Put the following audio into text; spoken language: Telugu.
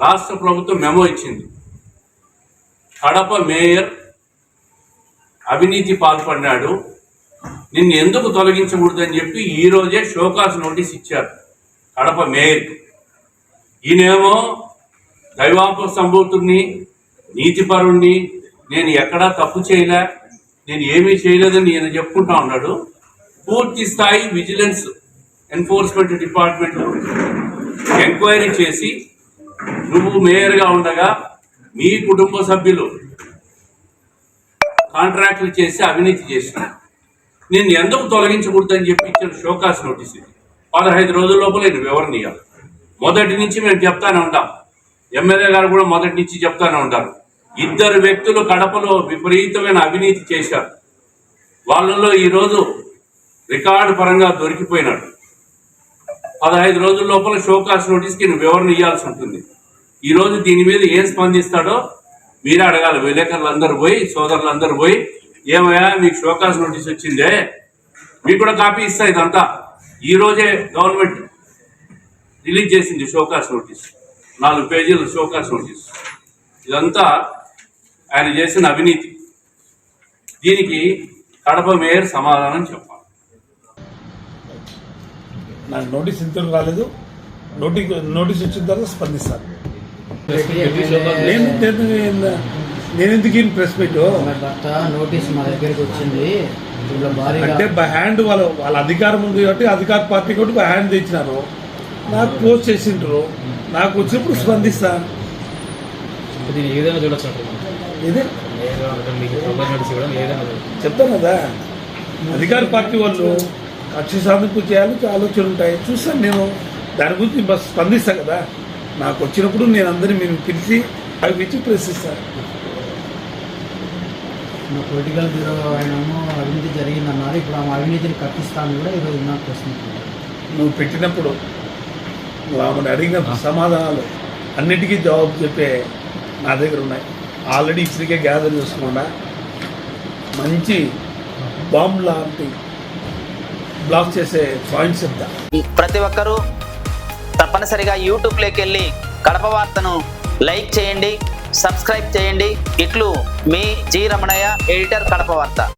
రాష్ట్ర ప్రభుత్వం మెమో ఇచ్చింది. కడప మేయర్ అవినీతి పాల్పడినాడు. నిన్ను ఎందుకు తొలగించకూడదని చెప్పి ఈ రోజే షోకాస్ నోటీస్ ఇచ్చారు కడప మేయర్కి ఈయనేమో దైవాంప సంభూతుడిని నీతిపరుణ్ణి నేను ఎక్కడా తప్పు చేయలే నేను ఏమీ చేయలేదని ఈయన చెప్పుకుంటా ఉన్నాడు. పూర్తి స్థాయి విజిలెన్స్ ఎన్ఫోర్స్మెంట్ డిపార్ట్మెంట్ ఎంక్వైరీ చేసి నువ్వు మేయర్గా ఉండగా మీ కుటుంబ సభ్యులు కాంట్రాక్టులు చేసి అవినీతి చేసిన నేను ఎందుకు తొలగించకూడదని చెప్పి ఇచ్చిన షోకాస్ నోటీస్ ఇది. పదహైదు రోజుల లోపల నేను వివరణ ఇవ్వాలి మొదటి నుంచి మేము చెప్తానే ఉంటాం. ఎమ్మెల్యే గారు కూడా మొదటి నుంచి చెప్తానే ఉంటారు. ఇద్దరు వ్యక్తులు కడపలో విపరీతమైన అవినీతి చేశారు. వాళ్ళలో ఈరోజు రికార్డు పరంగా దొరికిపోయినాడు. పదహైదు రోజుల లోపల షోకాస్ నోటీస్కి నేను వివరణ ఇవ్వాల్సి ఉంటుంది? ఈరోజు దీని మీద ఏం స్పందిస్తాడో మీరే అడగాలి. విలేకరులందరూ పోయి సోదరులందరూ పోయి ఏమయ్యా మీకు షోకాస్ నోటీస్ వచ్చిందే? మీకు కూడా కాపీ ఇస్తా ఇదంతా. ఈరోజే గవర్నమెంట్ రిలీజ్ చేసింది షోకాస్ నోటీస్. నాలుగు పేజీల షోకాస్ నోటీస్. ఇదంతా ఆయన చేసిన అవినీతి. దీనికి కడప మేయర్ సమాధానం చెప్పాలి. నాకు నోటీస్ ఇంతవరకు రాలేదు. నోటీస్ నోటీస్ వచ్చిన తర్వాత స్పందిస్తాను నేను నేను ఎందుకు ఈయన ప్రెస్ మీట్? నోటీస్ మా దగ్గరికి వచ్చింది. అంటే బై హ్యాండ్ వాళ్ళ వాళ్ళ అధికారం ఉంది కాబట్టి అధికార పార్టీ కాబట్టి బై హ్యాండ్ తెచ్చినారు. నాకు పోస్ట్ చేసిండ్రు. నాకు వచ్చినప్పుడు స్పందిస్తా. ఏ చూడొచ్చు ఇదే ఏ ఏ? చెప్తాను కదా. అధికార పార్టీ వాళ్ళు కక్ష సాధింపు చేయాలి ఆలోచనలు ఉంటాయి. చూస్తాను నేను దాని గురించి బస్ స్పందిస్తా కదా. నాకు వచ్చినప్పుడు నేను అందరినీ మేము పిలిచి అవి ఇచ్చి ప్రశ్నిస్తాను పొలిటికల్ బ్యూరో ఆయనేమో అవినీతి జరిగిందన్నారు. ఇప్పుడు ఆమె అవినీతిని కప్పిస్తాను కూడా ఈరోజు నాకు ప్రశ్నిస్తున్నారు నువ్వు పెట్టినప్పుడు నువ్వు ఆమెను అడిగిన సమాధానాలు అన్నిటికీ జవాబు చెప్పే నా దగ్గర ఉన్నాయి. ఆల్రెడీ ఇప్పటికే గ్యాదర్ చేసుకున్నా. మంచి బాంబ్ లాంటి బ్లాక్ చేసే పాయింట్స్ ఎంత ప్రతి ఒక్కరూ తప్పనిసరిగా యూట్యూబ్లోకి వెళ్ళి కడప వార్తను లైక్ చేయండి సబ్స్క్రైబ్ చేయండి. ఇట్లు మీ జి రమణయ్య ఎడిటర్ కడప వార్త.